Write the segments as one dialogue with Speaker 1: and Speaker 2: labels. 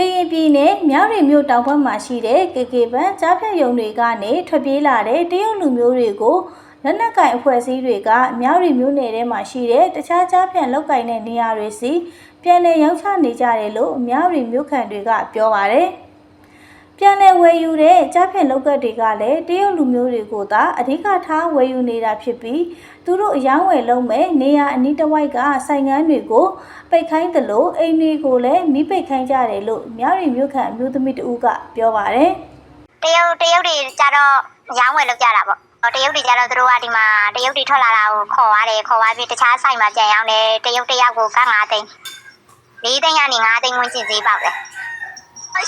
Speaker 1: ကရင်ပြည်နယ်မြောက်ရီမြို့တောင်ဘက်မှာရှိတဲ့ KK ဘန်ကြားဖြတ်ရုံတွေကနေထွက်ပြေးလာတဲ့တရုတ်လူမျိုးတွေကိုလက်နက်ကင်အဖွဲ့အစည်းတွေကမြောက်ရီမြို့နယ်ထဲမှာရှိတဲ့တခြားကြားဖြတ်လောက်ကင်တဲ့နေရာတွေစီပြန်လည်ရောက်ချနေကြတယ်လို့မြောက်ရီမြို့ခံတွေကပြောပါတယ်။ပြန်လည် ဝယ်ယူတဲ့ကြားဖြတ်လောက်ကတ်တွေကလည်းတရုတ်လူမျိုးတွေကိုသာအဓိကထားဝယ်ယူနေတာဖြစ်ပြီးသူတို့အယောင်းဝယ်လုံးမဲ့နေရာအနီးတစ်ဝိုက်ကဆိုင်ငန်းတွေကိုပိတ်ခိုင်းတယ်လို့အိမ်တွေကိုလည်းမိပိတ်ခိုင်းကြတယ်လို့မြောက်ရီမြို့ခံအမျိုးသမီးတဦးကပြောပါတယ်
Speaker 2: တရုတ်တရုတ်တွေကြတော့ရောင်းဝယ်လုပ်ကြတာပေါ့တရုတ်တွေကြတော့သူတို့ကဒီမှာတရုတ်တွေထွက်လာတာကိုခေါ်ရတယ်ခေါ်သွားပြီးတခြားဆိုင်မှာပြန်ရောင်းတယ်တရုတ်တယောက်ကိုက9သိန်း4သိန်းကနေ9သိန်းဝန်းကျင်ဈေးပေါက်တယ်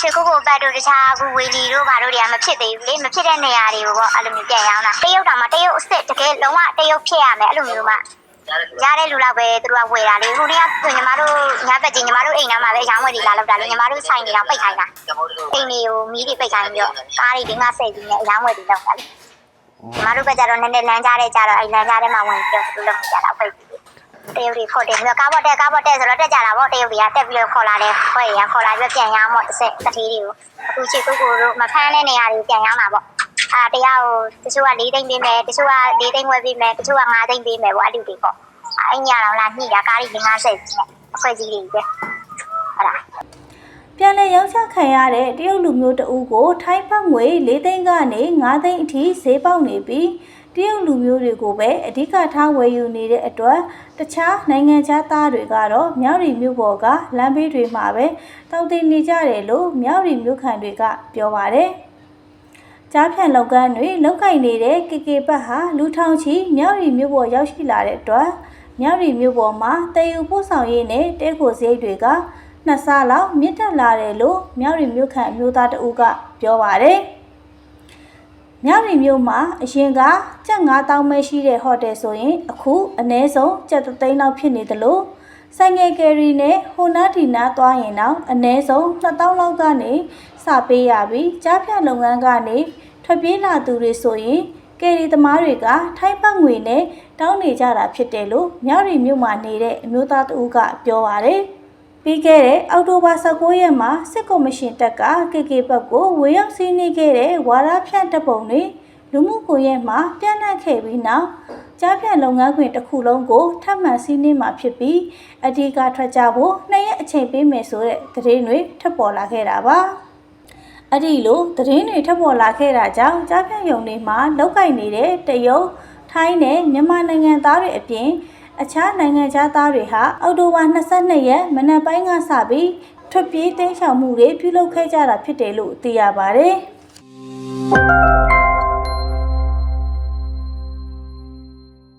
Speaker 2: ရှေကုကိုပတ်တို့တခြားအခုဝေလီတို့ဘာတို့တွေကမဖြစ်သေးဘူးလေမဖြစ်တဲ့နေရာတွေကိုပေါ့အဲ့လိုမျိုးပြန်ရောင်းတာတရုတ်တောင်မှတရုတ်အစ်စ်တကယ်လုံးဝတရုတ်ဖြစ်ရမယ်အဲ့လိုမျိုးမှရတဲ့လူလောက်ပဲသူတို့ကဝယ်တာလေဟိုတည်းကဆိုညီမတို့ညဘက်ကြီးညီမတို့အိမ်ထဲမှာပဲရောင်းဝယ်တွေလာလောက်တာလေညီမတို့ဆိုင်တွေတော့ပိတ်ခိုင်းတာအိမ်တွေကိုမီးတွေပိတ်ခိုင်းပြီးတော့ကားတွေဒီမှာစိတ်ပြီးနဲ့ရောင်းဝယ်တွေလောက်တာလေညီမတို့ကကြတော့နည်းနည်းလမ်းကြားတဲ့ကြတော့အဲ့လမ်းကြားထဲမှာဝင်ပြီးတော့သူတို့လုပ်နေကြတာပိတ်ပြီး တရုတ်တွေခေါ်တယ်ပြီးတော့ကားပေါ်တက်ကားပေါ်တက်ဆိုတော့တက်ကြတာပေါ့တရုတ်တွေကတက်ပြီးတော့ခေါ်လာတယ်ခွဲရခေါ်လာပြီးပြန်ရောင်းပေါ့တစ်ဆက်တစ်ထီးတွေကိုအခုချစ်ကိုကိုတို့မဖမ်းတဲ့နေရာတွေပြန်ရောင်းတာပေါ့အာတရားကိုတချို့က၄သိန်းပေးမယ်တချို့က၄သိန်းဝယ်ပေးမယ်တချို့က၅သိန်းပေးမယ်ပေါ့အဲ့ဒီတွေပေါ့အဲ့ညတော့လာညှိတာကားတွေ50ဆက်ကြီးနဲ့အဖွဲ့ကြီးတွေပဲဟုတ်လား။
Speaker 1: ပြန်လည်ရောက်ချခံရတဲ့တရုတ်လူမျိုးတဦးကိုထိုင်းဘတ်ငွေ၄သိန်းကနေ၅သိန်းအထိဈေးပေါက်နေပြီး တရုတ်လူမျိုးတွေကိုပဲအဓိကထားဝယ်ယူနေတဲ့အတွက်တခြားနိုင်ငံခြားသားတွေကတော့မြောက်ရီမြို့ပေါ်ကလမ်းဘေးတွေမှာပဲတောက်တင်နေကြတယ်လို့မြောက်ရီမြို့ခံတွေကပြောပါတယ်။ကြားဖြန့်လောက်ကန်းတွေလောက်ကင်နေတဲ့ KK ဘတ်ဟာလူထောင်ချီမြောက်ရီမြို့ပေါ်ရောက်ရှိလာတဲ့အတွက်မြောက်ရီမြို့ပေါ်မှာတည်ယူပို့ဆောင်ရေးနဲ့တဲခိုစရိတ်တွေကနှစ်ဆလောက်မြင့်တက်လာတယ်လို့မြောက်ရီမြို့ခံအမျိုးသားတဦးကပြောပါတယ်။ မြောက်ရီမြို့မှာအရင်ကကျပ်9000ပဲရှိတဲ့ဟိုတယ်ဆိုရင်အခုအနည်းဆုံးကျပ်3သိန်းလောက်ဖြစ်နေတယ်လို့ဆိုင်ငယ်ကယ်ရီနဲ့ဟိုနာဒီနာသွားရင်တော့အနည်းဆုံး2000လောက်ကနေစပေးရပြီးကြားဖြတ်လုပ်ငန်းကနေထွက်ပြေးလာသူတွေဆိုရင်ကယ်ရီသမားတွေကထိုင်းပတ်ငွေနဲ့တောင်းနေကြတာဖြစ်တယ်လို့မြောက်ရီမြို့မှာနေတဲ့အမျိုးသားတဦးကပြောပါတယ်။ ပြီးခဲ့တဲ့အောက်တိုဘာ19ရက်မှာစစ်ကော်မရှင်တပ်က KK ဘက်ကိုဝေရောက်စီးနှင်းခဲ့တဲ့ဝါရဖြန့်တပ်ပုံတွေလူမှုကွန်ရက်မှာပြန့်နှံ့ခဲ့ပြီးနောက်ကြားဖြန့်လုပ်ငန်းခွင်တစ်ခုလုံးကိုထပ်မံစီးနှင်းမှာဖြစ်ပြီးအဓိကထွက်ကြဖို့နှစ်ရက်အချိန်ပေးမယ်ဆိုတဲ့သတင်းတွေထပ်ပေါ်လာခဲ့တာပါအဲ့ဒီလိုသတင်းတွေထပ်ပေါ်လာခဲ့တာကြောင့်ကြားဖြန့်ယုံတွေမှာလောက်ကင်နေတဲ့တရုတ်ထိုင်းနဲ့မြန်မာနိုင်ငံသားတွေအပြင် အခြားနိုင်ငံသားသားတွေဟာအောက်တိုဘာ22ရက်မနက်ပိုင်းကစပြီးထွက်ပြေးတိမ်းရှောင်မှုတွေပြုလုပ်ခဲ့ကြတာဖြစ်တယ်လို့သိရပါတယ်။